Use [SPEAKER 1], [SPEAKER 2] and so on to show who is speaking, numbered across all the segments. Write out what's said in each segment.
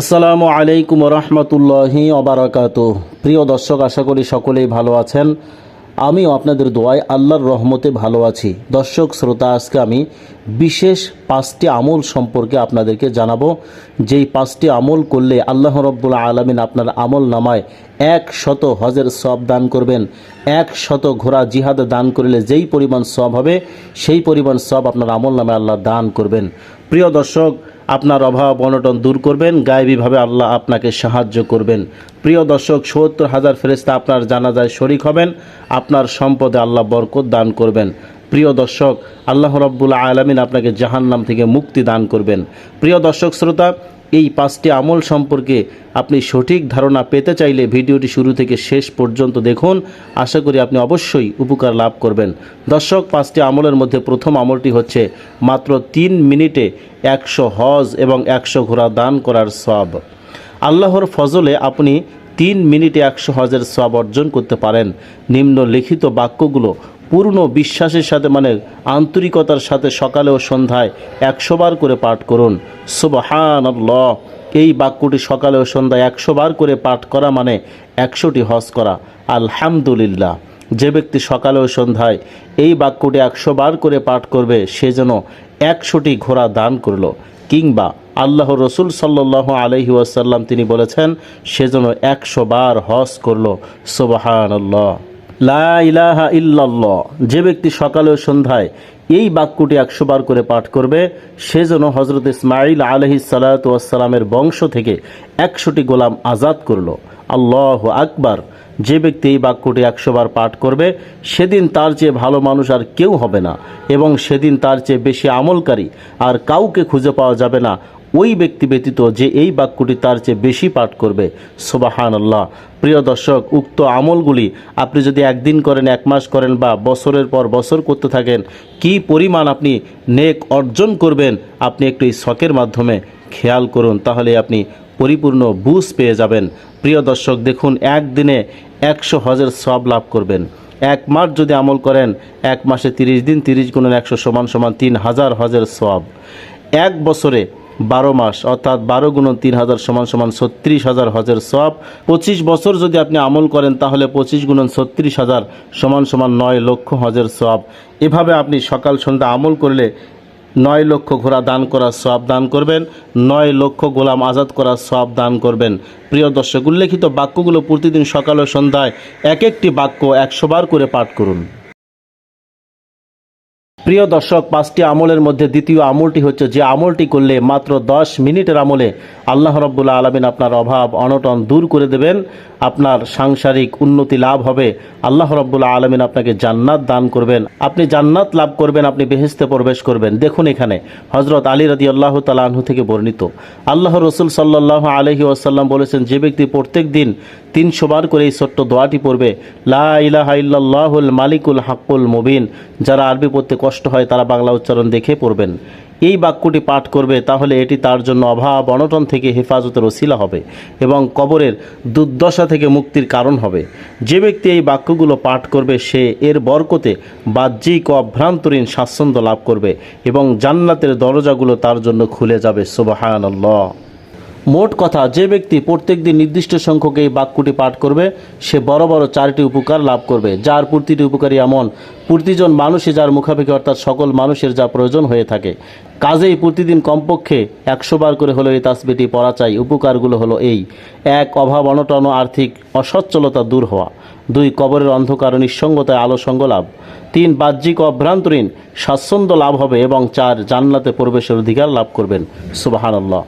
[SPEAKER 1] আসসালামু আলাইকুম রহমতুল্লাহি অবরাকাত প্রিয় দর্শক, আশা করি সকলেই ভালো আছেন। আমিও আপনাদের দোয়ায় আল্লাহর রহমতে ভালো আছি। দর্শক, শ্রোতা, আজকে আমি বিশেষ পাঁচটি আমল সম্পর্কে আপনাদেরকে জানাব। যেই পাঁচটি আমল করলে আল্লাহ রব্বুল আলমিন আপনার আমল নামায় এক শত হজের সব দান করবেন এক শত ঘোড়া জিহাদ দান করলে যেই পরিমাণ সব হবে, সেই পরিমাণ সব আপনার আমল নামে আল্লাহ দান করবেন। প্রিয় দর্শক, আপনার অভাব অনটন দূর করবেন, গায়েবীভাবে আল্লাহ আপনাকে সাহায্য করবেন। প্রিয় দর্শক, সত্তর হাজার ফেরেস্তা আপনার জানাজায় শরিক হবেন, আপনার সম্পদে আল্লাহ বরকত দান করবেন। প্রিয় দর্শক, আল্লাহ রব্বুল আলমিন আপনাকে জাহান্নাম থেকে মুক্তি দান করবেন। প্রিয় দর্শক, শ্রোতা, এই পাঁচটি আমল সম্পর্কে আপনি সঠিক ধারণা পেতে চাইলে ভিডিওটি শুরু থেকে শেষ পর্যন্ত দেখুন। আশা করি আপনি অবশ্যই উপকার লাভ করবেন। দর্শক, পাঁচটি আমলের মধ্যে প্রথম আমলটি হচ্ছে মাত্র তিন মিনিটে একশো হজ এবং একশো ঘোড়া দান করার সব আল্লাহর ফজলে আপনি তিন মিনিটে একশো হজের সব অর্জন করতে পারেন। নিম্নলিখিত বাক্যগুলো পূর্ণ বিশ্বাসের সাথে মানে আন্তরিকতার সাথে সকালে ও সন্ধ্যায় একশো বার করে পাঠ করুন। সুবহান এই বাক্যটি সকালে ও সন্ধ্যায় একশো বার করে পাঠ করা মানে একশোটি হজ করা। আলহামদুলিল্লাহ। যে ব্যক্তি সকালে ও সন্ধ্যায় এই বাক্যটি একশো বার করে পাঠ করবে, সে যেন একশোটি ঘোড়া দান করল কিংবা আল্লাহ রসুল সাল্লাহ আলহি ওয়াসাল্লাম তিনি বলেছেন, সে যেন একশো বার হজ করল। সুবাহান লা যে ব্যক্তি সকালে ও সন্ধ্যায় এই বাক্যটি একশো বার করে পাঠ করবে, সে যেন হজরত ইসমাইল আলহি সালাতামের বংশ থেকে একশোটি গোলাম আজাদ করল। আল্লাহ আকবার। যে ব্যক্তি এই বাক্যটি একশো বার পাঠ করবে, সেদিন তার চেয়ে ভালো মানুষ আর কেউ হবে না, এবং সেদিন তার চেয়ে বেশি আমলকারী আর কাউকে খুঁজে পাওয়া যাবে না। ওই ব্যক্তি ব্যতীত যে এই বাক্যটি তার চেয়ে বেশি পাঠ করবে। সোবাহান আল্লাহ প্রিয় দর্শক, উক্ত আমলগুলি আপনি যদি একদিন করেন, এক মাস করেন বা বছরের পর বছর করতে থাকেন, কি পরিমাণ আপনি নেক অর্জন করবেন আপনি একটু এই শখের মাধ্যমে খেয়াল করুন, তাহলে আপনি পরিপূর্ণ বুঝ পেয়ে যাবেন। প্রিয় দর্শক, দেখুন, একদিনে একশো হজের সব লাভ করবেন। এক মাস যদি আমল করেন, এক মাসে তিরিশ দিন তিরিশ গুণের একশো সমান সমান তিন হাজার হজের সব এক বছরে বারো মাস, অর্থাৎ বারো গুণ তিন হাজার সমান সমান ছত্রিশ হাজার হজের সব পঁচিশ বছর যদি আপনি আমল করেন, তাহলে পঁচিশ গুণন ছত্রিশ হাজার সমান সমান নয় লক্ষ হজের সব এভাবে আপনি সকাল সন্ধ্যা আমল করলে নয় লক্ষ ঘোড়া দান করার সব দান করবেন, নয় লক্ষ গোলাম আজাদ করার সব দান করবেন। প্রিয় দর্শক, উল্লেখিত বাক্যগুলো প্রতিদিন সকাল ও সন্ধ্যায় এক একটি বাক্য একশো বার করে পাঠ করুন। প্রিয় দর্শক, পাঁচটি আমলের মধ্যে দ্বিতীয় আমলটি হচ্ছে যে আমলটি করলে মাত্র দশ মিনিটের আমলে আল্লাহ রব্বুল্লা আলমিন আপনার অভাব, অনটন দূর করে দেবেন। আপনার সাংসারিক উন্নতি লাভ হবে। আল্লাহ রব্বুল্লা আলমিন আপনাকে জান্নাত দান করবেন। আপনি জান্নাত লাভ করবেন, আপনি বেহেস্তে প্রবেশ করবেন। দেখুন এখানে হজরত আলী রাদি আল্লাহ তালাহু থেকে বর্ণিত। আল্লাহ রসুল সাল্লাহ আলহি আসাল্লাম বলেছেন, যে ব্যক্তি প্রত্যেক দিন তিনশো বার করে এই ছোট্ট দোয়াটি পড়বে, লা মালিকুল হাক্কুল মুবিন। যারা আরবি পড়তে কষ্ট হয়, তারা বাংলা উচ্চারণ দেখে পড়বেন। এই বাক্যটি পাঠ করবে, তাহলে এটি তার জন্য অভাব, অনটন থেকে হেফাজতের ওসিলা হবে এবং কবরের দুর্দশা থেকে মুক্তির কারণ হবে। যে ব্যক্তি এই বাক্যগুলো পাঠ করবে, সে এর বরকতে বাহ্যিক অভ্রান্তরীণ স্বাচ্ছন্দ্য লাভ করবে এবং জান্নাতের দরজাগুলো তার জন্য খুলে যাবে সুবাহান মোট কথা, যে ব্যক্তি প্রত্যেক দিন নির্দিষ্ট সংখ্যক এই বাক্যটি পাঠ করবে, সে বড় বড় চারটি উপকার লাভ করবে। যার প্রতিটি উপকারী এমন। প্রতিজন মানুষই যার মুখাপেক্ষি, অর্থাৎ সকল মানুষের যা প্রয়োজন হয়ে থাকে। কাজেই প্রতিদিন কমপক্ষে একশো বার করে হলো এই তাসবিটি পড়া চাই। উপকারগুলো হলো এই। এক, অভাব, অনটন আর্থিক অসচ্ছলতা দূর হওয়া। দুই, কবরের অন্ধকার নিঃসঙ্গতায় আলো সঙ্গ লাভ। তিন, বাহ্যিক অভ্রান্তরীণ স্বাচ্ছন্দ্য লাভ হবে এবং চার, জান্নাতে প্রবেশের অধিকার লাভ করবেন। সুবাহানাল্লাহ।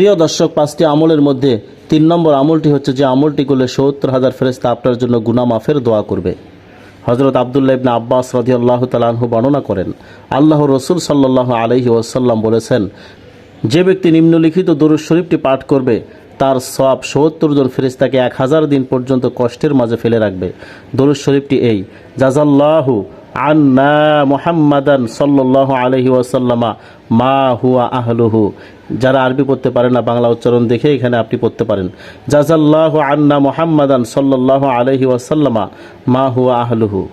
[SPEAKER 1] প্রিয় দর্শক, পাঁচটি আমলের মধ্যে তিন নম্বর আমলটি হচ্ছে যে আমলটি করলে সত্তর হাজার ফেরেস্তা আপনার জন্য গুনা মাফের দোয়া করবে। হজরত আবদুল্লাহ ইবনা আব্বাস রদি আল্লাহ তালাহু বর্ণনা করেন আল্লাহ রসুল সাল্লাহ আলহি ওসাল্লাম বলেছেন, যে ব্যক্তি নিম্নলিখিত দরুদ শরীফটি পাঠ করবে, তার সব সত্তর জন ফেরিস্তাকে এক হাজার দিন পর্যন্ত কষ্টের মাঝে ফেলে রাখবে। দরুদ শরীফটি এই জাজাল্লাহু আন্না মোহাম্মদান সাল্লাহ আলহি ওয়াসাল্লামা মা হুয়া আহলুহু। যারা আরবি পড়তে পারে না, বাংলা উচ্চারণ দেখে এখানে আপনি পড়তে পারেন। জাজাল্লাহ আন্না মোহাম্মদান সাল্লাহ আলহি ওয়াসাল্লামা মা হুয়া আহলুহু।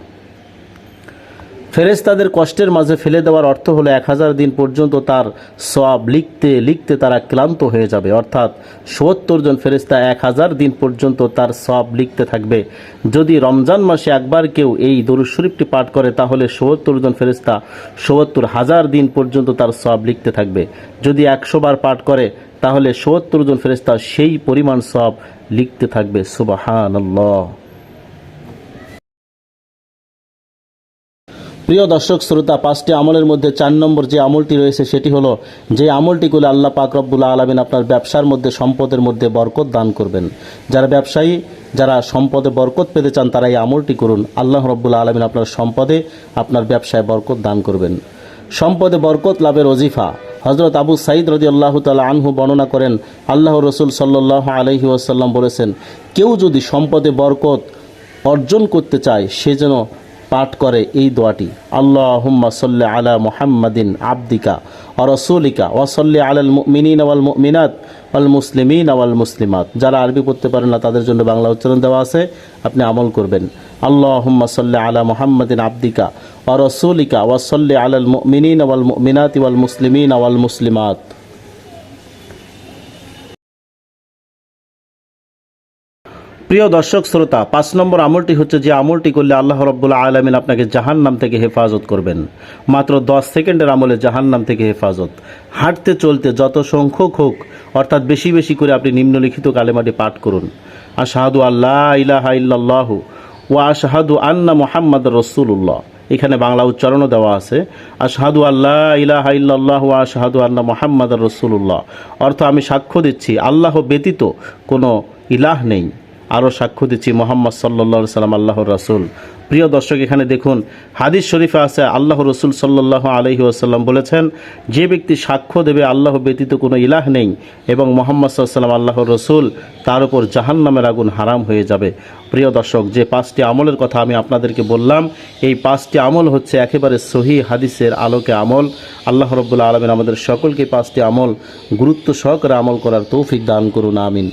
[SPEAKER 1] ফেরেশতাদের কষ্টের মাঝে ফেলে দেওয়ার অর্থ হলো এক হাজার দিন পর্যন্ত তার সব লিখতে লিখতে তারা ক্লান্ত হয়ে যাবে। অর্থাৎ সত্তর জন ফেরেশতা এক হাজার দিন পর্যন্ত তার সব লিখতে থাকবে। যদি রমজান মাসে একবার কেউ এই দরুদ শরীফটি পাঠ করে, তাহলে সত্তর জন ফেরেশতা সত্তর হাজার দিন পর্যন্ত তার সব লিখতে থাকবে। যদি একশো বার পাঠ করে, তাহলে সত্তর জন ফেরেশতা সেই পরিমাণ সব লিখতে থাকবে। সুবাহান প্রিয় দর্শক, শ্রোতা, পাঁচটি আমলের মধ্যে চার নম্বর যে আমলটি রয়েছে সেটি হলো, যে আমলটি আল্লাহ পাক রব্বুল আলমিন আপনার ব্যবসার মধ্যে, সম্পদের মধ্যে বরকত দান করবেন। যারা ব্যবসায়ী, যারা সম্পদে বরকত পেতে চান, তারা এই আমলটি করুন। আল্লাহ রব্বুল আলমিন আপনার সম্পদে, আপনার ব্যবসায় বরকত দান করবেন। সম্পদে বরকত লাভের অজিফা হজরত আবু সাইদ রদি আল্লাহ তালা আনহু বর্ণনা করেন আল্লাহ রসুল সাল্লাহ আলহি ওয়াসাল্লাম বলেছেন, কেউ যদি সম্পদে বরকত অর্জন করতে চায়, সে যেন পাঠ করে এই দোয়াটি। আল্লাহ হুম্মা সাল্লি আলা মুহাম্মাদিন আবদিকা ও রসুলিকা ওয়াসল্লি আলাল মিনিন আওয়াল মিনাত ওয়াল মুসলিমিন আওয়াল মুসলিমাত। যারা আরবি পড়তে পারেন না, তাদের জন্য বাংলা উচ্চারণ দেওয়া আছে, আপনি আমল করবেন। আল্লাহ হুম্মা সাল্লি আলা মুহাম্মাদিন আবদিকা ও রসুলিকা ওয়াসল্লি আলাল মিনিন আওয়াল মিনাত ওয়াল মুসলিমিন আওয়াল মুসলিমাত। প্রিয় দর্শক, শ্রোতা, পাঁচ নম্বর আমলটি হচ্ছে যে আমলটি করলে আল্লাহ রব্বুল্লা আলমিন আপনাকে জাহান নাম থেকে হেফাজত করবেন। মাত্র দশ সেকেন্ডের আমলে জাহান নাম থেকে হেফাজত। হাঁটতে, চলতে যত সংখ্যক হোক, অর্থাৎ বেশি বেশি করে আপনি নিম্নলিখিত কালেমাটি পাঠ করুন। আর আশাহাদু আল্লাহ ইলাহা ইল্লাল্লাহ ও আশাহাদু আন্না মোহাম্মদ রসুল্লাহ এখানে বাংলা উচ্চারণও দেওয়া আছে, আশহাদু আল্লাহ ইলাহা ইল্লাল্লাহ ওয়া আশহাদু আন্না মোহাম্মদ রসুল্লাহ অর্থ আমি সাক্ষ্য দিচ্ছি, আল্লাহ ব্যতীত কোনো ইলাহ নেই। আরও সাক্ষ্য দিচ্ছি, মোহাম্মদ সাল্লা সাল্লাম আল্লাহর রাসুল। প্রিয় দর্শক, এখানে দেখুন, হাদিস শরীফে আছে আল্লাহ রসুল সাল্লাহ আলহি আসাল্লাম বলেছেন, যে ব্যক্তি সাক্ষ্য দেবে, আল্লাহ ব্যতীত কোনো ইলাহ নেই এবং মোহাম্মদ সাল্লাম আল্লাহর রসুল, তার উপর জাহান্নামের আগুন হারাম হয়ে যাবে। প্রিয় দর্শক, যে পাঁচটি আমলের কথা আমি আপনাদেরকে বললাম, এই পাঁচটি আমল হচ্ছে একেবারে সহি হাদিসের আলোকে আমল। আল্লাহ রব্বুল্লা আলমিন আমাদের সকলকে পাঁচটি আমল গুরুত্ব সহকারে আমল করার তৌফিক দান করুন, আমিন।